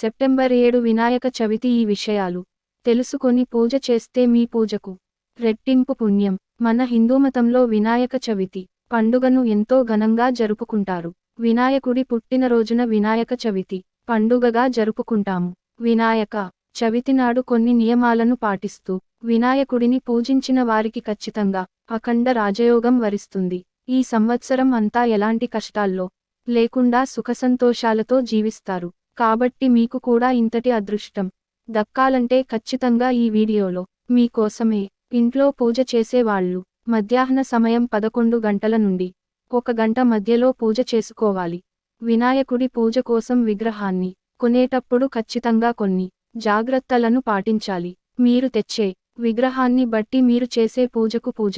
September ఏడు వినాయక చవితి ఈ విషయాలు. తెలుసుకొని పూజ చేస్తే మీ పూజకు. రెట్టింపు పుణ్యం. మన హిందూమతంలో వినాయక చవితి పండుగను ఎంతో ఘనంగా జరుపుకుంటారు. వినాయకుడి పుట్టినరోజున వినాయక చవితి పండుగగా జరుపుకుంటాము. వినాయక చవితి నాడు కొన్ని నియమాలను పాటిస్తూ వినాయకుడిని పూజించిన వారికి ఖచ్చితంగా అఖండ రాజయోగం వరిస్తుంది. ఈ సంవత్సరం అంతా ఎలాంటి కష్టాల్లో లేకుండా సుఖసంతోషాలతో జీవిస్తారు. కాబట్టి మీకు కూడా ఇంతటి అదృష్టం. దక్కాలంటే ఖచ్చితంగా ఈ వీడియోలో మీకోసమే ఇంట్లో పూజ చేసేవాళ్ళు. మధ్యాహ్న సమయం పదకొండు గంటల నుండి ఒక గంట మధ్యలో పూజ చేసుకోవాలి. వినాయకుడి పూజ కోసం విగ్రహాన్ని కొనేటప్పుడు ఖచ్చితంగా కొన్ని జాగ్రత్తలను పాటించాలి. మీరు తెచ్చే విగ్రహాన్ని బట్టి మీరు చేసే పూజకు పూజ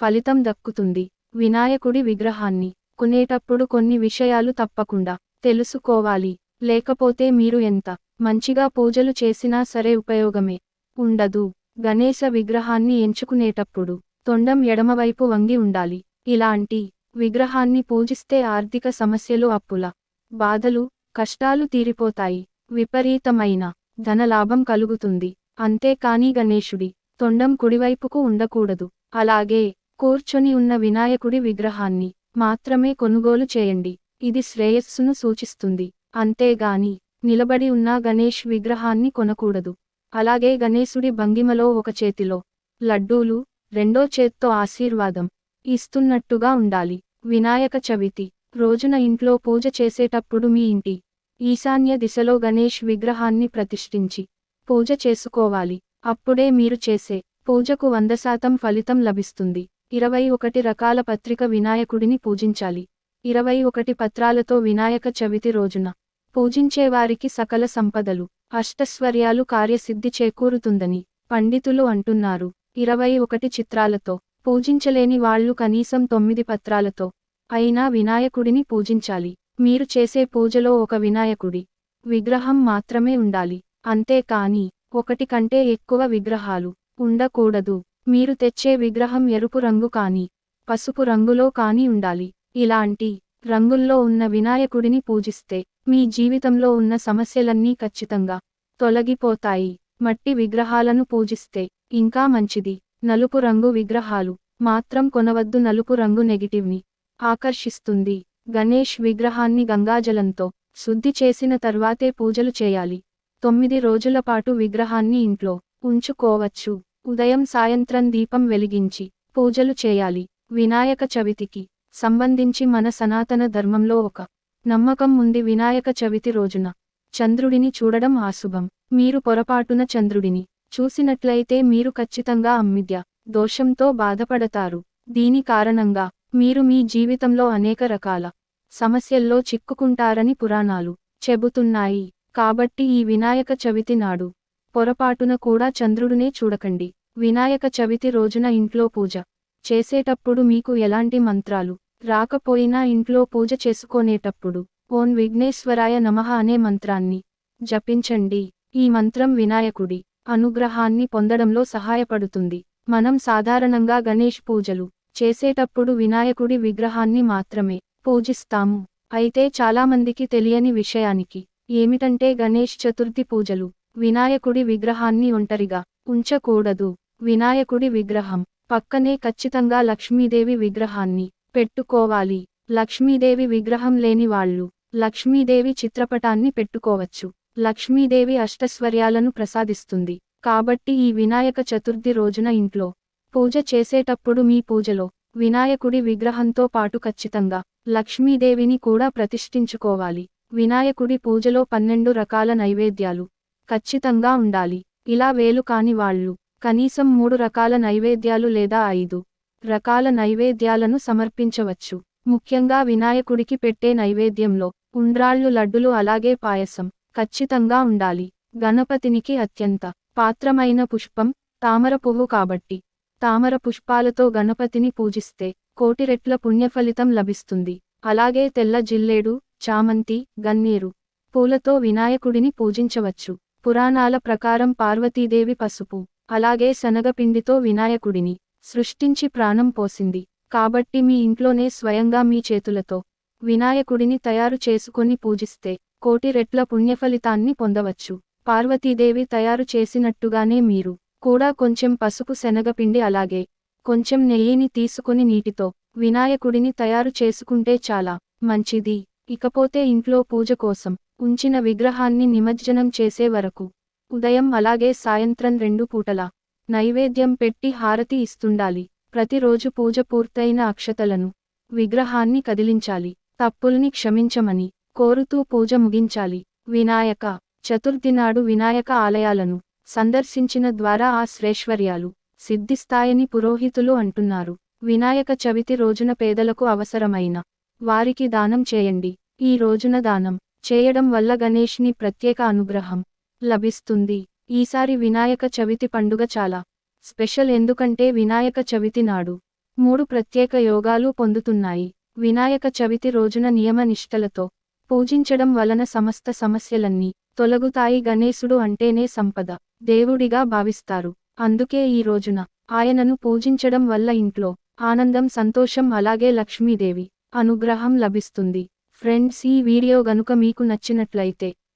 ఫలితం దక్కుతుంది. వినాయకుడి విగ్రహాన్ని కొనేటప్పుడు కొన్ని విషయాలు తప్పకుండా తెలుసుకోవాలి. లేకపోతే మీరు ఎంత మంచిగా పూజలు చేసినా సరే ఉపయోగమే. ఉండదు. గణేశ విగ్రహాన్ని ఎంచుకునేటప్పుడు తొండం ఎడమవైపు వంగి ఉండాలి. ఇలాంటి విగ్రహాన్ని పూజిస్తే ఆర్థిక సమస్యలు అప్పుల బాధలు కష్టాలు తీరిపోతాయి. విపరీతమైన ధనలాభం కలుగుతుంది. అంతేకాని గణేశుడి తొండం కుడివైపుకు ఉండకూడదు. అలాగే కూర్చొని ఉన్న వినాయకుడి విగ్రహాన్ని మాత్రమే కొనుగోలు చేయండి. ఇది శ్రేయస్సును సూచిస్తుంది. అంతేగాని నిలబడి ఉన్న గణేష్ విగ్రహాన్ని కొనకూడదు. అలాగే గణేశుడి భంగిమలో ఒక చేతిలో లడ్డూలు రెండో చేత్తో ఆశీర్వాదం ఇస్తున్నట్టుగా ఉండాలి. వినాయక చవితి రోజున ఇంట్లో పూజ చేసేటప్పుడు మీ ఇంటి ఈశాన్య దిశలో గణేష్ విగ్రహాన్ని ప్రతిష్ఠించి పూజ చేసుకోవాలి. అప్పుడే మీరు చేసే పూజకు వంద శాతం ఫలితం లభిస్తుంది. ఇరవై ఒకటి రకాల పత్రిక వినాయకుడిని పూజించాలి. ఇరవై ఒకటి పత్రాలతో వినాయక చవితి రోజున పూజించేవారికి సకల సంపదలు అష్టస్వర్యాలు కార్యసిద్ధి చేకూరుతుందని పండితులు అంటున్నారు. ఇరవై ఒకటి చిత్రాలతో పూజించలేని వాళ్ళు కనీసం తొమ్మిది పత్రాలతో అయినా వినాయకుడిని పూజించాలి. మీరు చేసే పూజలో ఒక వినాయకుడి విగ్రహం మాత్రమే ఉండాలి. అంతేకాని ఒకటి కంటే ఎక్కువ విగ్రహాలు ఉండకూడదు. మీరు తెచ్చే విగ్రహం ఎరుపు రంగు కాని పసుపు రంగులో కాని ఉండాలి. ఇలాంటి రంగుల్లో ఉన్న వినాయకుడిని పూజిస్తే మీ జీవితంలో ఉన్న సమస్యలన్నీ ఖచ్చితంగా తొలగిపోతాయి. మట్టి విగ్రహాలను పూజిస్తే ఇంకా మంచిది. నలుపు రంగు విగ్రహాలు మాత్రం కొనవద్దు. నలుపు రంగు నెగిటివ్ని ఆకర్షిస్తుంది. గణేష్ విగ్రహాన్ని గంగాజలంతో శుద్ధి చేసిన తర్వాతే పూజలు చేయాలి. తొమ్మిది రోజుల పాటు విగ్రహాన్ని ఇంట్లో ఉంచుకోవచ్చు. ఉదయం సాయంత్రం దీపం వెలిగించి పూజలు చేయాలి. వినాయక చవితికి సంబంధించి మన సనాతన ధర్మంలో ఒక నమ్మకం ఉంది వినాయక చవితి రోజున. చంద్రుడిని చూడడం ఆశుభం. మీరు పొరపాటున చంద్రుడిని చూసినట్లయితే మీరు ఖచ్చితంగా అమ్మిద్య దోషంతో బాధపడతారు. దీని కారణంగా మీరు మీ జీవితంలో అనేక రకాల సమస్యల్లో చిక్కుకుంటారని పురాణాలు చెబుతున్నాయి. కాబట్టి ఈ వినాయక చవితి నాడు పొరపాటున కూడా చంద్రుడినే చూడకండి. వినాయక చవితి రోజున ఇంట్లో పూజ చేసేటప్పుడు మీకు ఎలాంటి మంత్రాలు రాకపోయినా ఇంట్లో పూజ చేసుకునేటప్పుడు ఓం విఘ్నేశ్వరాయ నమః అనే మంత్రాన్ని జపించండి. ఈ మంత్రం వినాయకుడి అనుగ్రహాన్ని పొందడంలో సహాయపడుతుంది. మనం సాధారణంగా గణేష్ పూజలు చేసేటప్పుడు వినాయకుడి విగ్రహాన్ని మాత్రమే పూజిస్తాము. అయితే చాలామందికి తెలియని విషయానికి ఏమిటంటే గణేష్ చతుర్థి పూజలు వినాయకుడి విగ్రహాన్ని ఒంటరిగా ఉంచకూడదు. వినాయకుడి విగ్రహం పక్కనే ఖచ్చితంగా లక్ష్మీదేవి విగ్రహాన్ని పెట్టుకోవాలి. లక్ష్మీదేవి విగ్రహం లేని వాళ్ళు లక్ష్మీదేవి చిత్రపటాన్ని పెట్టుకోవచ్చు. లక్ష్మీదేవి అష్టస్వర్యాలను ప్రసాదిస్తుంది. కాబట్టి ఈ వినాయక చతుర్థి రోజున ఇంట్లో పూజ చేసేటప్పుడు మీ పూజలో వినాయకుడి విగ్రహంతో పాటు ఖచ్చితంగా లక్ష్మీదేవిని కూడా ప్రతిష్ఠించుకోవాలి. వినాయకుడి పూజలో పన్నెండు రకాల నైవేద్యాలు ఖచ్చితంగా ఉండాలి. ఇలా వేలు కాని వాళ్ళు కనీసం మూడు రకాల నైవేద్యాలు లేదా ఐదు రకాల నైవేద్యాలను సమర్పించవచ్చు. ముఖ్యంగా వినాయకుడికి పెట్టే నైవేద్యంలో ఉండ్రాళ్ళు లడ్డులు అలాగే పాయసం ఖచ్చితంగా ఉండాలి. గణపతినికి అత్యంత పాత్రమైన పుష్పం తామర పువ్వు కాబట్టి. తామర పుష్పాలతో గణపతిని పూజిస్తే కోటి రెట్ల పుణ్యఫలితం లభిస్తుంది. అలాగే తెల్ల జిల్లేడు చామంతి గన్నేరు పూలతో వినాయకుడిని పూజించవచ్చు. పురాణాల ప్రకారం పార్వతీదేవి పసుపు అలాగే శనగపిండితో వినాయకుడిని సృష్టించి ప్రాణం పోసింది. కాబట్టి మీ ఇంట్లోనే స్వయంగా మీ చేతులతో వినాయకుడిని తయారు చేసుకుని పూజిస్తే కోటి రెట్ల పుణ్యఫలితాన్ని పొందవచ్చు. పార్వతీదేవి తయారు చేసినట్టుగానే మీరు కూడా కొంచెం పసుపు శనగపిండి అలాగే కొంచెం నెయ్యిని తీసుకుని నీటితో వినాయకుడిని తయారు చేసుకుంటే చాలా మంచిది. ఇకపోతే ఇంట్లో పూజ కోసం ఉంచిన విగ్రహాన్ని నిమజ్జనం చేసే వరకు ఉదయం అలాగే సాయంత్రం రెండు పూటలా నైవేద్యం పెట్టి హారతి ఇస్తుండాలి. ప్రతిరోజు పూజ పూర్తయిన అక్షతలను విగ్రహాన్ని కదిలించాలి. తప్పుల్ని క్షమించమని కోరుతూ పూజ ముగించాలి. వినాయక చతుర్థి నాడు వినాయక ఆలయాలను సందర్శించిన ద్వారా ఆ శ్రేష్వర్యాలు సిద్ధిస్తాయని పురోహితులు అంటున్నారు. వినాయక చవితి రోజున పేదలకు అవసరమైన వారికి దానం చేయండి. ఈ రోజున దానం చేయడం వల్ల గణేష్ని ప్రత్యేక అనుగ్రహం లభిస్తుంది. ఈసారి వినాయక చవితి పండుగ చాలా స్పెషల్ ఎందుకంటే వినాయక చవితి నాడు మూడు ప్రత్యేక యోగాలు పొందుతున్నాయి. వినాయక చవితి రోజున నియమ నిష్టలతో పూజించడం వలన సమస్త సమస్యలన్నీ తొలగుతాయి. గణేశుడు అంటేనే సంపద దేవుడిగా భావిస్తారు. అందుకే ఈ రోజున ఆయనను పూజించడం వల్ల ఇంట్లో ఆనందం సంతోషం అలాగే లక్ష్మీదేవి అనుగ్రహం లభిస్తుంది. ఫ్రెండ్స్ ఈ వీడియో గనుక మీకు నచ్చినట్లయితే